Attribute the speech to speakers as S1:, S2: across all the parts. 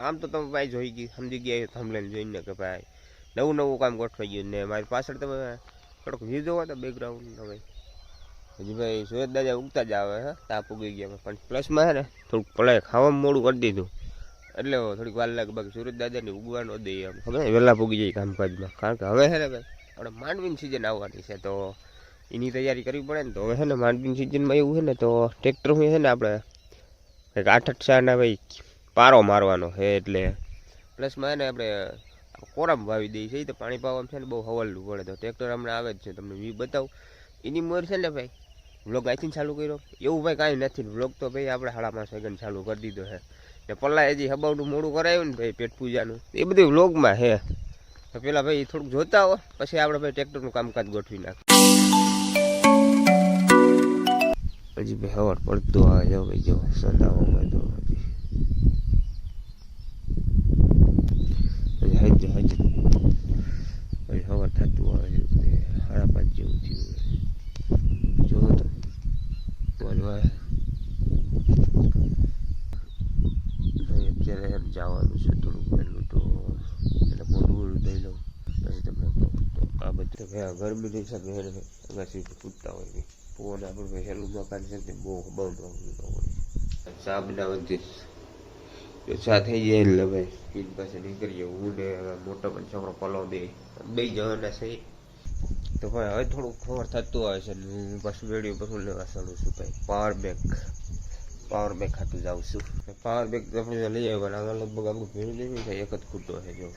S1: આમ તો તમે ભાઈ જોઈ ગઈ, સમજી ગયા થંભલેન જોઈને કે ભાઈ નવું નવું કામ ગોઠવાઈ ગયું ને મારી પાછળ તમે થોડોક વ્યૂ જોવો તો બેકગ્રાઉન્ડ ભાઈ. હજી ભાઈ સુરત દાદા ઉગતા જ આવે, હે? તાપ ઉગી ગયા પણ પ્લસમાં છે ને થોડુંક પલાય ખાવામાં મોડું કરી દીધું. એટલે થોડીક વાર લાગે બાકી સુરત દાદાને ઉગવાનો દઈએ એમ. ખબર વહેલા પૂગી જાય કામકાજમાં. કારણ કે હવે છે ને ભાઈ, આપણે માંડવીની સિઝન આવવાની છે, તો એની તૈયારી કરવી પડે ને તો હવે છે ને માંડવીની સિઝનમાં એવું છે ને તો ટ્રેક્ટર હું છે ને આપણે, કંઈક આઠ આઠ સાના ભાઈ પારો મારવાનો છે એટલે પ્લસમાં એને આપણે કોરામ વાવી દઈએ છીએ તો પાણી પાવામાં છે ને બહુ હવલવું પડે તો ટ્રેક્ટર હમણાં આવે જ છે, તમને વ્યૂ બતાવું. એની મોર છે ને ભાઈ, વ્લોગ આઈથી ચાલુ કર્યો. એવું ભાઈ કાંઈ નથી, વ્લોગ તો ભાઈ આપણે હાડામાં સેકન્ડ ચાલુ કરી દીધો છે. ને પલ્લા હજી હબાવનું મોડું કરાયું ને ભાઈ પેટ પૂજાનું. એ બધું વ્લોગમાં છે. તો પેલા ભાઈ થોડુંક જોતા હો, પછી આપણે ભાઈ ટ્રેક્ટરનું કામકાજ ગોઠવી નાખ હજી ભાઈ હવાર પડતો આવે જો ભાઈ, જો સંધાવામાં તો હજી હજી હજી હજી હજી હવાર થતું આવે છે તે સાડા પાંચ જેવું થયું જો તો બોલવા અહીં અત્યારે એમ જવાનું છે વહેલું તો એટલે મોઢું દઈ લઉં. પછી તમને કહું તો આ બધું હોય ભાઈ પવન આપણે હેલું મકાન છે બહુ બહુ હોય ચા બનાવતી થઈ જાય એટલે ભાઈ ઈન પાસે નીકળીએ. હું ને મોટો પણ છોકરો પલો બે બે જવાના છે. તો ભાઈ હવે થોડુંક ખબર થતું આવે છે હું પાછું રેડિયો પાછું લેવા ચાલું છું ભાઈ. પાવર બેંક પાવર બેંક ખાતું જાઉં છું. પાવર બેક આપણે લઈ આવ્યા લગભગ આપણું ભેળું નહીં થાય એક જ ખૂટો છે જો.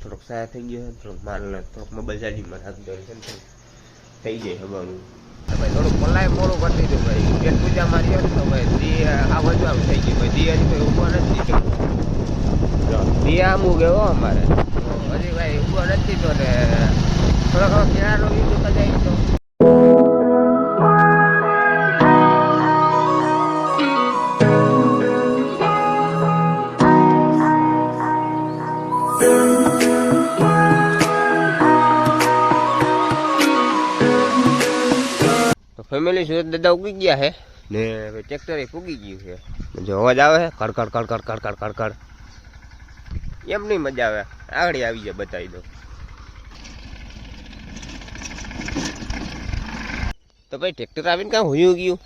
S1: થોડોક સાયા થઈ ગયો થોડોક માલ થોડોક મોબાઈલ ચાર્જિંગમાં હાથ દે છે ને થઈ જાય હવાનું. ભાઈ થોડુંક મલાય મોડું કરી દીધું ભાઈ. પેટ પૂજા મારી હોય તો ભાઈ દી આ બાજુ આમ થઈ ગયું. ભાઈ દી હજી ભાઈ ઊભો નથી દી આમ ઉગેવો અમારે. તો હજી ભાઈ ઊભો નથી તો ને થોડોક કિનારો લીધું તો ફેમિલી સુરત દાદા ઉગી ગયા છે ને હવે ટ્રેક્ટર એ ફૂગી ગયું છે. જો અવાજ આવે છે કડકડ કડકડ કડકડ કડકડ એમ નહીં મજા આવે. આગળ આવી જાય, બતાવી દો તો ભાઈ ટ્રેક્ટર આવીને કાં હોયું ગયું?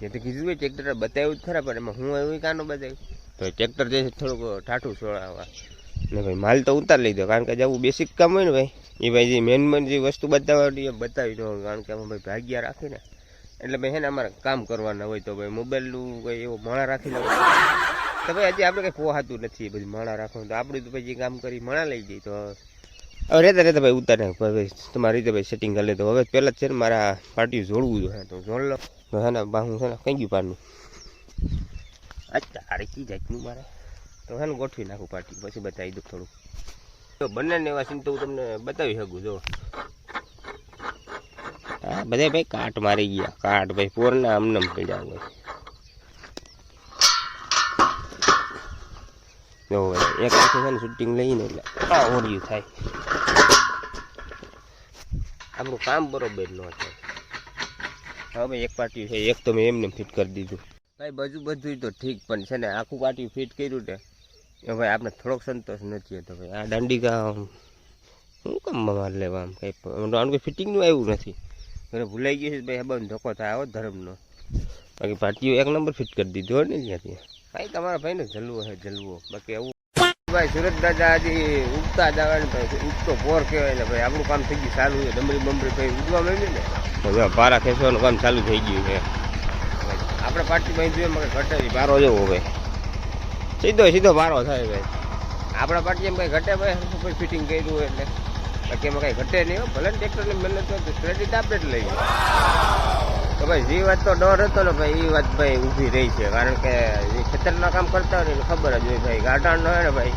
S1: જે તો કીધું ભાઈ ટ્રેક્ટર બતાવ્યું જ ખરા, પણ એમાં હું એવું કાંનું બતાવ્યું? તો ટ્રેક્ટર જે છે, થોડુંક ઠાઠું છોડાવવા ને ભાઈ, માલ તો ઉતાર લીધો કારણ કે જવું બેસિક કામ હોય ને ભાઈ, એ ભાઈ જે મેન મેન જે વસ્તુ બતાવવાની બતાવી દો, કારણ કે અમે ભાઈ ભાગ્યા રાખીને. એટલે ભાઈ હેને અમારે કામ કરવાના હોય તો ભાઈ મોબાઈલનું કંઈ એવો માણા રાખી લો તો ભાઈ હજી આપણે કંઈ પોહાતું નથી બધી માણા રાખવાનું. તો આપણે તો ભાઈ જે કામ કરી માણા લઈ જઈએ તો હવે રહેતા રહેતા ભાઈ ઉતારે. ભાઈ તમારી રીતે ભાઈ સેટિંગ કરી લે તો હવે પહેલાં જ છે ને મારા પાર્ટી જોડવું જોઈએ તો જોડ લો. હા ને બા, હું છે ને કંઈ ગયું પારનું અચ્છા અરે કી જાતનું મારે? તો હે ને ગોઠવી નાખું પાર્ટી, પછી બતાવી દઉં થોડુંક. તો બંને એવા સીન તો હું તમને બતાવી શકું, જો. હા બધા ભાઈ કાટ મારી ગયા, કાટ ભાઈ, પોરને આમનમ પડ્યા હોય. એક આખું છે ને શૂટિંગ લઈને એટલે આ ઓરિયું થાય. આપણું કામ બરોબર ન થાય. હા, ભાઈ, એક પાર્ટી છે, એક તો મેં એમને ફિટ કરી દીધું. ભાઈ બધું બધું તો ઠીક પણ છે ને, આખું પાર્ટી ફિટ કર્યું ને ભાઈ આપણે થોડોક સંતોષ નથી હતો ભાઈ. આ દાંડિકા શું કામ મારે લેવા આમ કંઈ આનું કોઈ ફિટિંગનું આવ્યું નથી. ઘરે ભૂલાઈ ગયું છે ભાઈ બંધ ધોકો થાય, આવો ધર્મનો. બાકી પાર્ટીઓ એક નંબર ફિટ કરી દીધો ને ત્યાંથી. ભાઈ, તમારા ભાઈને જલવો છે જલવો. બાકી એવું ભાઈ, સુરત દાદા હજી ઉગતા જ આવે ને ભાઈ. ઉગતો પોર કહેવાય ને ભાઈ. આપણું કામ થઈ ગયું સારું છે. ડમરી બમરી ભાઈ ઉગવા માંડ્યું ને. હવે પારા ખેંચવાનું કામ ચાલુ થઈ ગયું છે. આપણે પાર્ટી જોઈએ મગર ઘટે બારો જવો ભાઈ સીધો સીધો વારો થાય ભાઈ. આપણા પાર્ટી એમ કઈ ઘટે ભાઈ? ફિટિંગ કર્યું એટલે. બાકી એમાં કઈ ઘટે નહીં. ભલે ને ટ્રેક્ટરની મહેનત હોય ક્રેડિટ આપણે જ લઈએ. તો ભાઈ, જે વાત તો ડર હતો ને ભાઈ એ વાત ભાઈ ઊભી રહી છે. કારણ કે જે ખેતરના કામ કરતા હોય ને ખબર જ હોય ભાઈ. ગાંઠાણ ન હોય ને ભાઈ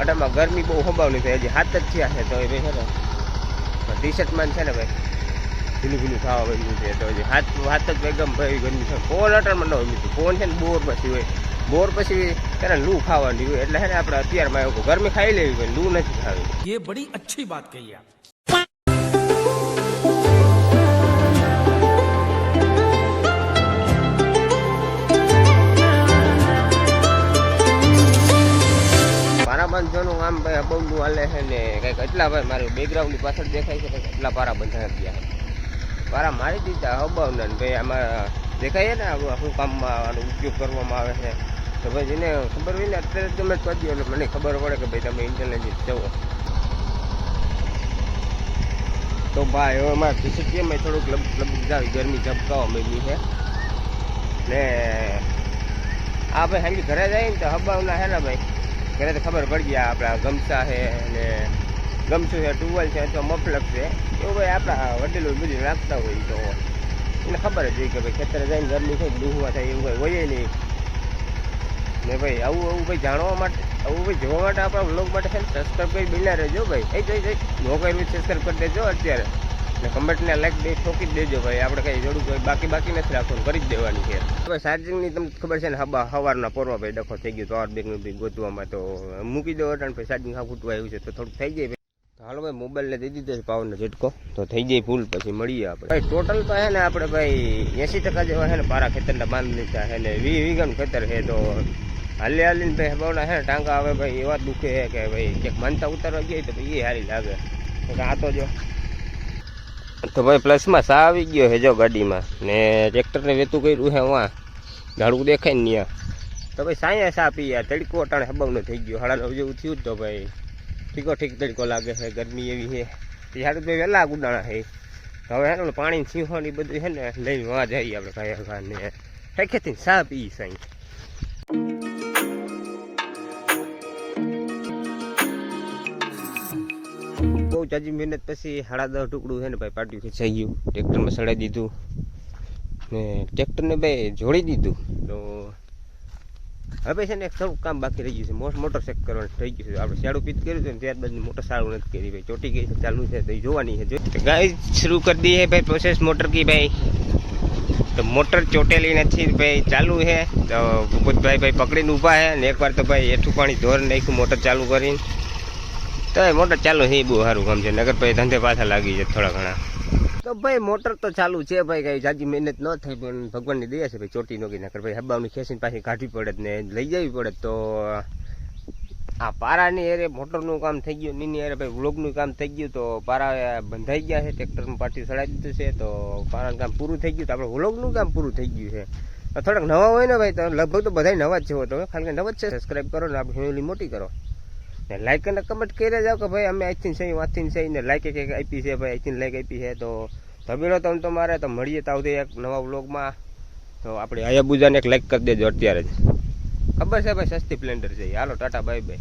S1: અટામાં ગરમી બહુ સંભાવની થાય. હજી હાથ જ થયા છે તો એ ભાઈ છે ને? ટી શર્ટમાં છે ને ભાઈ ભીલું ભીલું ખાવા બન્યું છે. તો હજી હાથ હાથ જ એકદમ ભાઈ ગરમી છે ફોન અટરમાં ન હોય. ફોન છે ને બોર પછી હોય. બોર પછી ત્યારે લૂ ખાવાની એટલે ને આપણે અત્યારમાં એવું ગરમી ખાઈ લેવી હોય લૂ નથી ખાવી.
S2: વાત કહી આપ.
S1: જોનું આમ ભાઈ બહુ હાલે છે ને કંઈક એટલા ભાઈ મારું બેકગ્રાઉન્ડની પાછળ દેખાય છે કંઈક એટલા પારા બંધા ગયા. પારા મારી દીધા અબાવના ભાઈ આમાં દેખાય ને શું કામમાં ઉપયોગ કરવામાં આવે છે. તો ભાઈ જેને ખબર હોય ને, અત્યારે જ તમે કહી દો એટલે મને ખબર પડે કે ભાઈ તમે ઇન્ટેલિજન્ટ છો. તો ભાઈ, હવે મારે પીસીટીએમાં થોડુંક લબ લબ જાવી, ગરમી ઝબકાવા માંડી છે. ને આ ભાઈ હાજી ઘરે જાય ને તો હબાવના છે ને ભાઈ? ઘરે તો ખબર પડી ગયા આપણા ગમસા છે ને ગમસું છે ટુવેલ છે અથવા મફલક છે. એવું ભાઈ આપણા વડીલો બીજું રાખતા હોય તો. એને ખબર જ હોય કે ભાઈ ખેતરે જઈને ગરમી થાય દુહવા થાય એવું કંઈ હોય નહીં. ને ભાઈ, આવું આવું ભાઈ જાણવા માટે, આવું ભાઈ જોવા માટે આપણા બ્લોગ માટે છે ને સબસ્ક્રાઈબ કરી બિના રહેજો ભાઈ. એ જઈ જઈ, નો કર્યું સબસ્ક્રાઈબ કરી દેજો અત્યારે. ને કમેન્ટને લાઈક બે, ઠોકી જ દેજો ભાઈ. આપણે કઈ જોડું કોઈ બાકી બાકી નથી રાખવાનું, કરી જ દેવાની છે. હવે ચાર્જિંગની તમને ખબર છે ને હવા સવારના પોરવા ભાઈ ડખો થઈ ગયો પાવર બેંકનું બી ગોતવામાં તો મૂકી દો અટાણ ભાઈ ચાર્જિંગ હા ફૂટવા આવ્યું છે તો થોડુંક થઈ જાય ભાઈ. હાલો ભાઈ મોબાઈલને દઈ દીધો છે પાવરનો ઝટકો. તો થઈ જાય ફૂલ પછી મળીએ આપણે. ભાઈ ટોટલ તો હે ને આપણે ભાઈ એંસી ટકા જેવા છે ને, પારા ખેતરના બાંધ લીધા છે ને, વી વીઘાનું ખેતર છે તો હાલી હાલીને ભાઈ હબાવના હે ટાંકા આવે ભાઈ, એવા દુખે છે કે ભાઈ, ક્યાંક માનતા ઉતારવા ગયા તો ભાઈ એ સારી લાગે. આ તો જો. તો ભાઈ પ્લસમાં સા આવી ગયો હે જો ગાડીમાં. ને ટ્રેક્ટરને વેતું કર્યું હે વાં. ઝાડું દેખાય ને ત્યાં તો ભાઈ સાયા સા પીયા તડકો અટાણે હબાવનો થઈ ગયો. હાડા નવ જેવું થયું તો ભાઈ. ઠીકો ઠીક તડકો લાગે છે, ગરમી એવી છે. એ ભાઈ વહેલા ગુડાણા છે. હવે હે ને પાણી સિંહોની બધું છે ને લઈને વાં જઈએ આપણે કાંઈ ને ઠેકેથી સા પી સાઈ. બહુ જાજી મહેનત પછી સાડા દસ ટુકડું છે ને ભાઈ પાટિયું ખેંચાઈ ગયું. ટ્રેક્ટરમાં સડાઈ દીધું. ને ટ્રેક્ટરને ભાઈ જોડી દીધું. તો હવે છે ને એક થોડુંક કામ બાકી રહી ગયું છે. મોટ મોટર ચેક કરવાનું થઈ ગયું છે. આપણે શાડું પીત કર્યું છે ને ત્યારબાદ મોટર સારું નથી કરી ભાઈ. ચોટી ગઈ છે, ચાલુ છે, તો એ જોવાની છે. જો ગાય શરૂ કરી દી છે ભાઈ પ્રોસેસ મોટર કી ભાઈ. તો મોટર ચોટેલી નથી ભાઈ, ચાલુ છે. તો ભૂપતભાઈ ભાઈ પકડીને ઊભા છે ને એકવાર તો ભાઈ એઠું પાણી ધોર નાખ્યું, મોટર ચાલુ કરીને. તો એ મોટર ચાલુ છે, એ બહુ સારું કામ છે. નગર ભાઈ ધંધે પાછા લાગી છે થોડા ઘણા. તો ભાઈ, મોટર તો ચાલુ છે ભાઈ, કઈ જાજી મહેનત ન થઈ પણ ભગવાનની દયા છે ભાઈ, ચોટી નોકી નગર ભાઈ હબાવની ખેંચીને પાછી કાઢવી પડે ને, લઈ જવી પડે તો, આ પારાની એરે મોટરનું કામ થઈ ગયું, નીની એરે ભાઈ વ્લોગનું કામ થઈ ગયું, તો પારા બંધાઈ ગયા છે ટ્રેક્ટરમાં પાટી ચડાવી દીધું છે, તો પારાનું કામ પૂરું થઈ ગયું, તો આપણે વ્લોગનું કામ પૂરું થઈ ગયું છે. થોડાક નવા હોય ને ભાઈ, તો લગભગ તો બધા નવા જ છે, તો ખાલી નવા જ છે સબસ્ક્રાઈબ કરો ને આપણી ફેમિલી મોટી કરો. લાઈક અને કમેન્ટ કરી જાઓ કે ભાઈ અમે અહીંથી સહી વાંચીને સહી ને લાઈક એક આપી છે, ભાઈ અહીંથી લાઈક આપી છે. તો તમે તમે તમારે તો મળીએ તો એક નવા વ્લોગમાં તો આપણે હયાબુજાને એક લાઈક કરી દેજો અત્યારે જ. ખબર છે ભાઈ, સસ્તી સ્પ્લેન્ડર છે હાલો, ટાટા બાય બાય